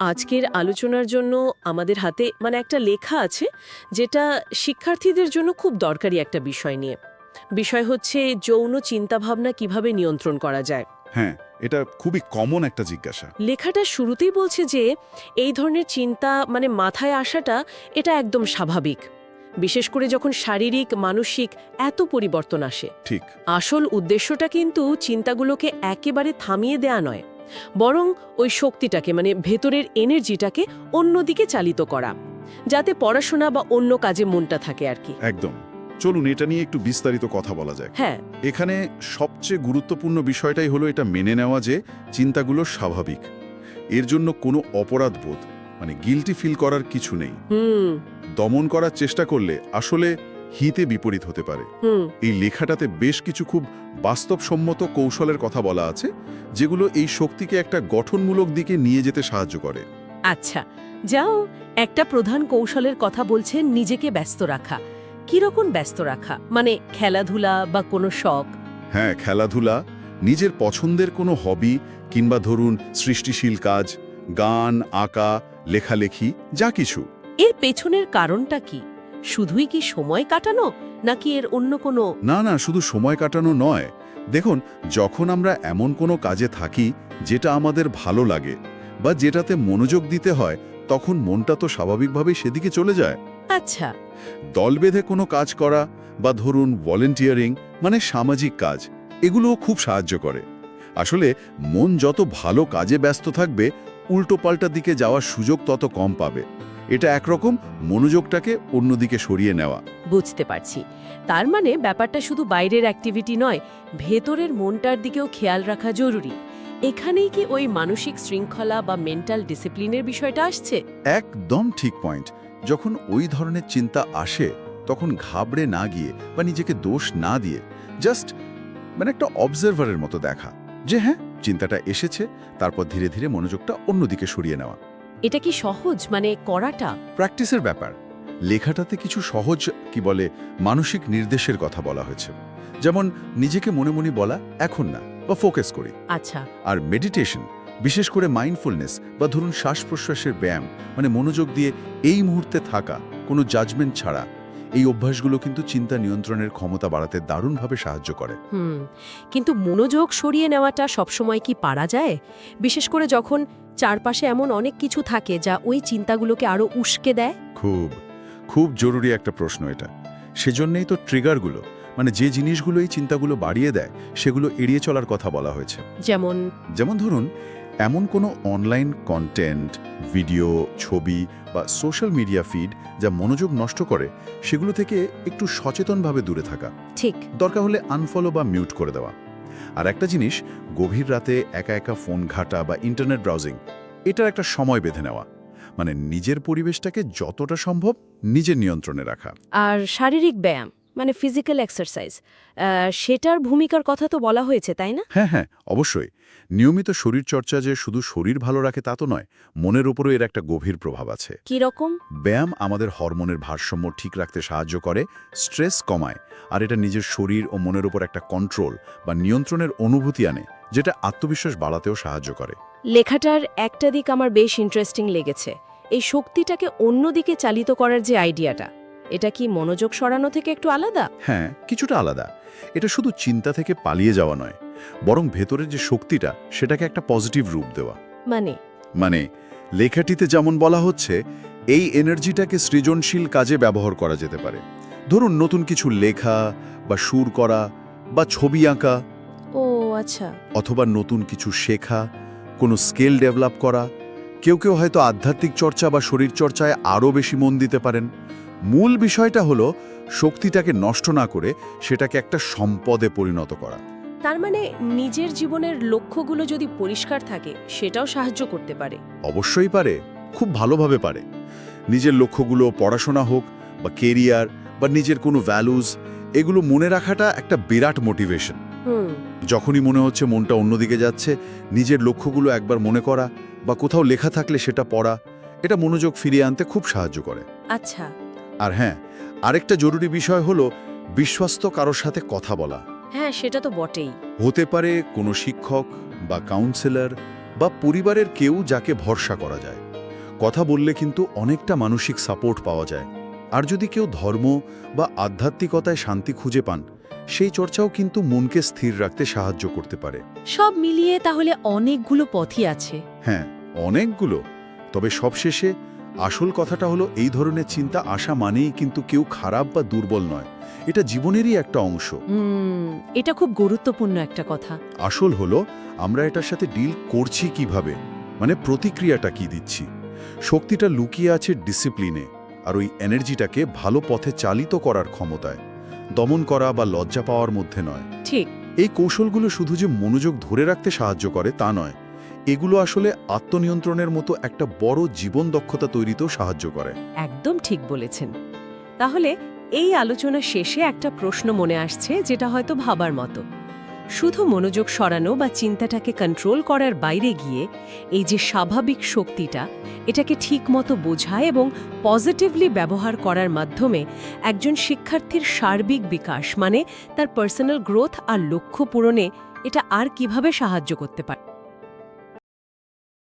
আজকের আলোচনার জন্য আমাদের হাতে মানে একটা লেখা আছে যেটা শিক্ষার্থীদের জন্য খুব দরকারি একটা বিষয় নিয়ে। বিষয় হচ্ছে যৌন চিন্তাভাবনা কীভাবে নিয়ন্ত্রণ করা যায়। হ্যাঁ এটা খুবই কমন একটা জিজ্ঞাসা। লেখাটা শুরুতেই বলছে যে এই ধরনের চিন্তা মানে মাথায় আসাটা এটা একদম স্বাভাবিক। বিশেষ করে যখন শারীরিক মানসিক এত পরিবর্তন আসে। ঠিক। আসল উদ্দেশ্যটা কিন্তু চিন্তাগুলোকে একেবারে থামিয়ে দেয়া নয়। বরং ওই শক্তিটাকে মানে ভেতরের এনার্জিটাকে অন্যদিকে চালিত করা যাতে পড়াশোনা বা অন্য কাজে মনটা থাকে আর কি। একদম। চলুন এটা নিয়ে একটু বিস্তারিত কথা বলা যায় হ্যাঁ। এখানে সবচেয়ে গুরুত্বপূর্ণ বিষয়টাই হলো এটা মেনে নেওয়া যে চিন্তাগুলো স্বাভাবিক। এর জন্য কোনো অপরাধ বোধ মানে গিলটি ফিল করার কিছু নেই। হুম। দমন করার চেষ্টা করলে আসলে হিতে বিপরীত হতে পারে। এই লেখাটাতে বেশ কিছু খুব বাস্তবসম্মত কৌশলের কথা বলা আছে যেগুলো এই শক্তিকে একটা গঠনমূলক দিকে নিয়ে যেতে সাহায্য করে। আচ্ছা যাও একটা প্রধান কৌশলের কথা বলছেন নিজেকে ব্যস্ত রাখা। কীরকম ব্যস্ত রাখা? মানে খেলাধুলা বা কোনো শখ? হ্যাঁ খেলাধুলা নিজের পছন্দের কোনো হবি কিংবা ধরুন সৃষ্টিশীল কাজ গান আঁকা লেখালেখি যা কিছু। এর পেছনের কারণটা কি? শুধুই কি সময় কাটানো নাকি এর অন্য কোনো? না না শুধু সময় কাটানো নয়। দেখুন যখন আমরা এমন কোনো কাজে থাকি যেটা আমাদের ভালো লাগে বা যেটাতে মনোযোগ দিতে হয় তখন মনটা তো স্বাভাবিকভাবেই সেদিকে চলে যায়। আচ্ছা। দল বেঁধে কোনো কাজ করা বা ধরুন ভলেন্টিয়ারিং মানে সামাজিক কাজ এগুলোও খুব সাহায্য করে। আসলে মন যত ভালো কাজে ব্যস্ত থাকবে উল্টোপাল্টা দিকে যাওয়ার সুযোগ তত কম পাবে। এটা একরকম মনোযোগটাকে অন্যদিকে সরিয়ে নেওয়া। বুঝতে পারছি। তার মানে ব্যাপারটা শুধু বাইরের অ্যাক্টিভিটি নয় ভেতরের মনটার দিকেও খেয়াল রাখা জরুরি। এখানেই কি ওই মানসিক শৃঙ্খলা বা মেন্টাল ডিসিপ্লিনের বিষয়টা আসছে? একদম ঠিক পয়েন্ট যখন ওই ধরনের চিন্তা আসে তখন ঘাবড়ে না গিয়ে বা নিজেকে দোষ না দিয়ে জাস্ট মানে একটা অবজারভারের মতো দেখা যে হ্যাঁ চিন্তাটা এসেছে তারপর ধীরে ধীরে মনোযোগটা অন্যদিকে সরিয়ে নেওয়া। এটা কি সহজ? মানে করাটা? প্র্যাকটিসের ব্যাপার। লেখাটাতে কিছু সহজ কি বলে মানসিক নির্দেশের কথা বলা হয়েছে। যেমন নিজেকে মনে মনে বলা এখন না বা ফোকাস করি। আচ্ছা। আর মেডিটেশন বিশেষ করে মাইন্ডফুলনেস বা ধরুন শ্বাস প্রশ্বাসের ব্যায়াম মানে মনোযোগ দিয়ে এই মুহূর্তে থাকা কোনো জাজমেন্ট ছাড়া এই অভ্যাসগুলো কিন্তু চিন্তা নিয়ন্ত্রণের ক্ষমতা বাড়াতে দারুণভাবে সাহায্য করে। হুম কিন্তু মনোযোগ সরিয়ে নেওয়াটা সবসময় কি পারা যায়? বিশেষ করে যখন চারপাশে এমন অনেক কিছু থাকে যা ওই চিন্তাগুলোকে আরও উস্কে দেয়? খুব খুব জরুরি একটা প্রশ্ন এটা। সেজন্যই তো ট্রিগারগুলো মানে যে জিনিসগুলো এই চিন্তাগুলো বাড়িয়ে দেয় সেগুলো এড়িয়ে চলার কথা বলা হয়েছে। যেমন? যেমন ধরুন এমন কোনো অনলাইন কন্টেন্ট ভিডিও ছবি বা সোশ্যাল মিডিয়া ফিড যা মনোযোগ নষ্ট করে সেগুলো থেকে একটু সচেতনভাবে দূরে থাকা। ঠিক। দরকার হলে আনফলো বা মিউট করে দেওয়া। আর একটা জিনিস গভীর রাতে একা একা ফোন ঘাটা বা ইন্টারনেট ব্রাউজিং এটার একটা সময় বেঁধে নেওয়া। মানে নিজের পরিবেশটাকে যতটা সম্ভব নিজের নিয়ন্ত্রণে রাখা। আর শারীরিক ব্যায়াম। মানে ফিজিক্যাল এক্সারসাইজ সেটার ভূমিকার কথা তো বলা হয়েছে তাই না? হ্যাঁ হ্যাঁ অবশ্যই। নিয়মিত শরীরচর্চা যে শুধু শরীর ভালো রাখে তা তো নয় মনের উপরও এর একটা গভীর প্রভাব আছে। কি রকম? ব্যায়াম আমাদের হরমোনের ভারসাম্য ঠিক রাখতে সাহায্য করে স্ট্রেস কমায় আর এটা নিজের শরীর ও মনের উপর একটা কন্ট্রোল বা নিয়ন্ত্রণের অনুভূতি আনে যেটা আত্মবিশ্বাস বাড়াতেও সাহায্য করে। লেখাটার একটা দিক আমার বেশ ইন্টারেস্টিং লেগেছে। এই শক্তিটাকে অন্যদিকে চালিত করার যে আইডিয়াটা এটা কি মনোযোগ সরানো থেকে একটু আলাদা? হ্যাঁ কিছুটা আলাদা। এটা শুধু চিন্তা থেকে পালিয়ে যাওয়া নয় বরং ভেতরের যে শক্তিটা সেটাকে একটা পজিটিভ রূপ দেওয়া। মানে? মানে লেখাটিতে যেমন বলা হচ্ছে এই এনার্জিটাকে সৃজনশীল কাজে ব্যবহার করা যেতে পারে। ধরুন নতুন কিছু লেখা বা সুর করা বা ছবি আঁকা। ও আচ্ছা। অথবা নতুন কিছু শেখা কোনো স্কিল ডেভেলপ করা। কেউ কেউ হয়তো আধ্যাত্মিক চর্চা বা শরীর চর্চায় আরও বেশি মন দিতে পারেন। মূল বিষয়টা হলো শক্তিটাকে নষ্ট না করে সেটাকে একটা সম্পদে পরিণত করা। তার মানে নিজের জীবনের লক্ষ্যগুলো যদি পরিষ্কার থাকে সেটাও সাহায্য করতে পারে। অবশ্যই পারে খুব ভালোভাবে পারে। নিজের লক্ষ্যগুলো পড়াশোনা হোক বা কেরিয়ার বা নিজের কোনো ভ্যালুজ এগুলো মনে রাখাটা একটা বিরাট মোটিভেশন যখনই মনে হচ্ছে মনটা অন্যদিকে যাচ্ছে নিজের লক্ষ্যগুলো একবার মনে করা বা কোথাও লেখা থাকলে সেটা পড়া এটা মনোযোগ ফিরিয়ে আনতে খুব সাহায্য করে। আচ্ছা। আর হ্যাঁ আরেকটা জরুরি বিষয় হলো বিশ্বস্ত কারোর সাথে কথা বলা। হ্যাঁ সেটা তো বটেই। হতে পারে কোনো শিক্ষক বা কাউন্সিলর বা পরিবারের কেউ যাকে ভরসা করা যায়। কথা বললে কিন্তু অনেকটা মানসিক সাপোর্ট পাওয়া যায়। আর যদি কেউ ধর্ম বা আধ্যাত্মিকতায় শান্তি খুঁজে পান সেই চর্চাও কিন্তু মনকে স্থির রাখতে সাহায্য করতে পারে। সব মিলিয়ে তাহলে অনেকগুলো পথই আছে। হ্যাঁ অনেকগুলো। তবে সবশেষে আসল কথাটা হলো এই ধরনের চিন্তা আসা মানেই কিন্তু কেউ খারাপ বা দুর্বল নয়। এটা জীবনেরই একটা অংশ। এটা খুব গুরুত্বপূর্ণ একটা কথা। আসল হলো আমরা এটার সাথে ডিল করছি কীভাবে? মানে প্রতিক্রিয়াটা কি দিচ্ছি? শক্তিটা লুকিয়ে আছে ডিসিপ্লিনে আর ওই এনার্জিটাকে ভালো পথে চালিত করার ক্ষমতায়। দমন করা বা লজ্জা পাওয়ার মধ্যে নয়। ঠিক। এই কৌশলগুলো শুধু যে মনোযোগ ধরে রাখতে সাহায্য করে তা নয় এগুলো আসলে আত্মনিয়ন্ত্রণের মতো একটা বড় জীবন দক্ষতা তৈরিতেও সাহায্য করে। একদম ঠিক বলেছেন। তাহলে এই আলোচনা শেষে একটা প্রশ্ন মনে আসছে যেটা হয়তো ভাবার মতো। শুধু মনোযোগ সরানো বা চিন্তাটাকে কন্ট্রোল করার বাইরে গিয়ে এই যে স্বাভাবিক শক্তিটা, এটাকে ঠিকমতো বোঝা এবং পজিটিভলি ব্যবহার করার মাধ্যমে একজন শিক্ষার্থীর সার্বিক বিকাশ মানে তার পার্সোনাল গ্রোথ আর লক্ষ্য পূরণে এটা আর কীভাবে সাহায্য করতে পারে?